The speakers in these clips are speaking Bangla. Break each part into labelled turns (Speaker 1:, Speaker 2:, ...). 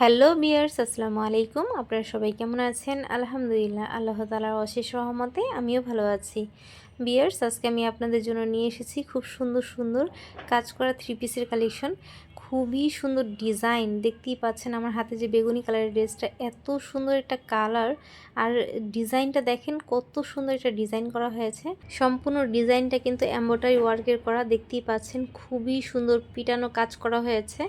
Speaker 1: হ্যালো বিয়ার্স আসসালামু আলাইকুম। আপনারা সবাই কেমন আছেন? আলহামদুলিল্লাহ, আল্লাহ তালার অশেষ রহমতে আমিও ভালো আছি। বিয়ার্স আজকে আমি আপনাদের জন্য নিয়ে এসেছি খুব সুন্দর সুন্দর কাজ করা থ্রি পিসের কালেকশন খুবই সুন্দর ডিজাইন দেখতেই পাচ্ছেন আমার হাতে যে বেগুনি কালারের ড্রেসটা এত সুন্দর একটা কালার আর ডিজাইনটা দেখেন, কত সুন্দর একটা ডিজাইন করা হয়েছে। সম্পূর্ণ ডিজাইনটা কিন্তু এম্ব্রয়ডারি ওয়ার্কের করা, দেখতেই পাচ্ছেন। খুবই সুন্দর পিটানো কাজ করা হয়েছে।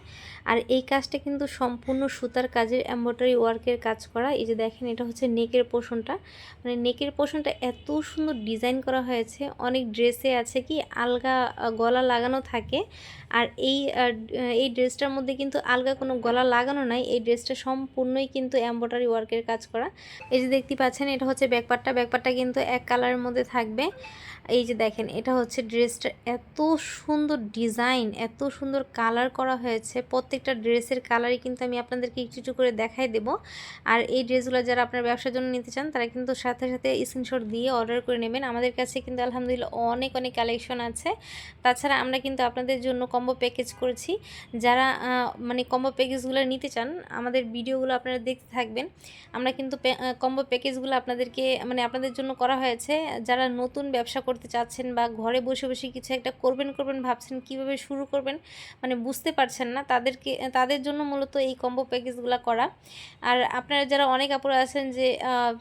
Speaker 1: আর এই কাজটা কিন্তু সম্পূর্ণ সুতার কাজের এম্ব্রয়ডারি ওয়ার্কের কাজ করা। এই যে দেখেন, এটা হচ্ছে নেকের পোষণটা। মানে নেকের পোষণটা এত সুন্দর ডিজাইন করা হয়েছে। অনেক ড্রেসে আছে কি, আলগা গলা লাগানো থাকে। আর এই এই ড্রেসটার মধ্যে কিন্তু আলগা কোনো গলা লাগানো নাই। এই ড্রেসটা সম্পূর্ণই কিন্তু এম্ব্রয়ডারি ওয়ার্কের কাজ করা। এই যে দেখতে পাচ্ছেন, এটা হচ্ছে ব্যাকপারটা ব্যাকপারটা কিন্তু এক কালারের মধ্যে থাকবে। এই যে দেখেন, এটা হচ্ছে ড্রেসটা এত সুন্দর ডিজাইন এত সুন্দর কালার করা হয়েছে। প্রত্যেকটা ড্রেসের কালারই কিন্তু আমি আপনাদেরকে একটু একটু করে দেখাই দেব। আর এই ড্রেসগুলো যারা আপনার ব্যবসার জন্য নিতে চান, তারা কিন্তু সাথে সাথে স্ক্রিনশট দিয়ে অর্ডার করে নেবেন। আমাদের কাছে কিন্তু আলহামদুলিল্লাহ অনেক অনেক কালেকশন আছে। তাছাড়া আমরা কিন্তু আপনাদের জন্য কম্বো প্যাকেজ করেছি। যারা মানে কম্বো প্যাকেজগুলো নিতে চান, আমাদের ভিডিওগুলো আপনারা দেখতে থাকবেন। আমরা কিন্তু কম্বো প্যাকেজগুলো আপনাদেরকে মানে আপনাদের জন্য করা হয়েছে। যারা নতুন ব্যবসা করতে চাচ্ছেন বা ঘরে বসে বসে কিছু একটা করবেন করবেন, ভাবছেন কীভাবে শুরু করবেন মানে বুঝতে পারছেন না, তাদেরকে, তাদের জন্য মূলত এই কম্বো প্যাকেজগুলো করা। আর আপনারা যারা অনেক আপুরা আছেন যে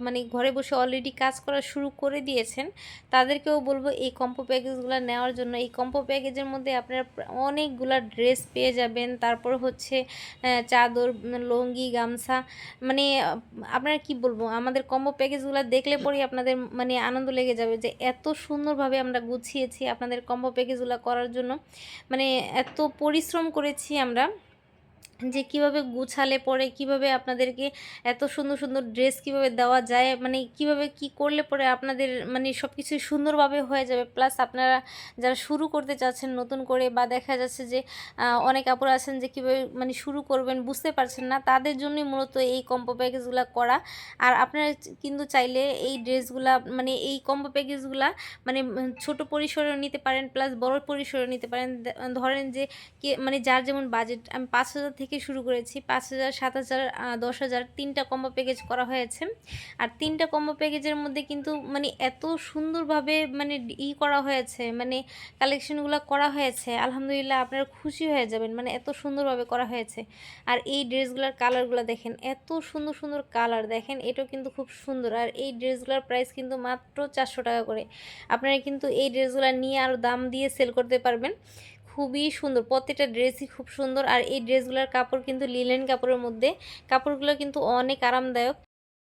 Speaker 1: মানে ঘরে বসে অলরেডি কাজ করা শুরু করে দিয়েছেন, তাদেরকেও বলব এই কম্পো প্যাকেজগুলো নেওয়ার জন্য। এই কম্পো প্যাকেজের মধ্যে আপনারা অনেকগুলা ড্রেস পেয়ে যাবেন। তারপর হচ্ছে চাদর, লুঙ্গি, গামছা মানে আপনারা কি বলব? আমাদের কম্বো প্যাকেজগুলো দেখলে পরেই আপনাদের মানে আনন্দ লেগে যাবে যে, এত সুন্দরভাবে আমরা গুছিয়েছি আপনাদের কম্বো প্যাকেজগুলো করার জন্য। মানে এত পরিশ্রম করেছি আমরা। যে কীভাবে গুছালে পরে কীভাবে আপনাদেরকে এত সুন্দর সুন্দর ড্রেস কীভাবে দেওয়া যায় মানে কীভাবে কি করলে পরে আপনাদের মানে সব কিছু সুন্দরভাবে হয়ে যাবে। প্লাস আপনারা যারা শুরু করতে চাচ্ছেন নতুন করে বা দেখা যাচ্ছে যে অনেক আপুর আছেন যে কীভাবে মানে শুরু করবেন বুঝতে পারছেন না, তাদের জন্যই মূলত এই কম্বো প্যাকেজগুলো করা। আর আপনারা কিন্তু চাইলে এই ড্রেসগুলা মানে এই কম্বো প্যাকেজগুলা মানে ছোট পরিসরেও নিতে পারেন প্লাস বড় পরিসরেও নিতে পারেন। ধরেন যে মানে যার যেমন বাজেট আমি পাঁচ হাজার থেকে শুরু করেছি। পাঁচ হাজার, সাত হাজার দশ হাজার তিনটা কম্বো প্যাকেজ করা হয়েছে। আর তিনটা কম্বো প্যাকেজের মধ্যে কিন্তু মানে এত সুন্দরভাবে মানে ই করা হয়েছে মানে কালেকশনগুলো করা হয়েছে, আলহামদুলিল্লাহ আপনারা খুশি হয়ে যাবেন। মানে এত সুন্দরভাবে করা হয়েছে। আর এই ড্রেসগুলোর কালারগুলো দেখেন, এত সুন্দর সুন্দর কালার দেখেন, এটাও কিন্তু খুব সুন্দর। আর এই ড্রেসগুলোর প্রাইস কিন্তু মাত্র চারশো টাকা করে। আপনারা কিন্তু এই ড্রেসগুলো নিয়ে আরও দাম দিয়ে সেল করতে পারবেন। খুবই সুন্দর। প্রত্যেকটা ড্রেসই খুব সুন্দর। আর এই ড্রেসগুলোর কাপড় কিন্তু লিলেন কাপড়ের মধ্যে। কাপড়গুলো কিন্তু অনেক আরামদায়ক।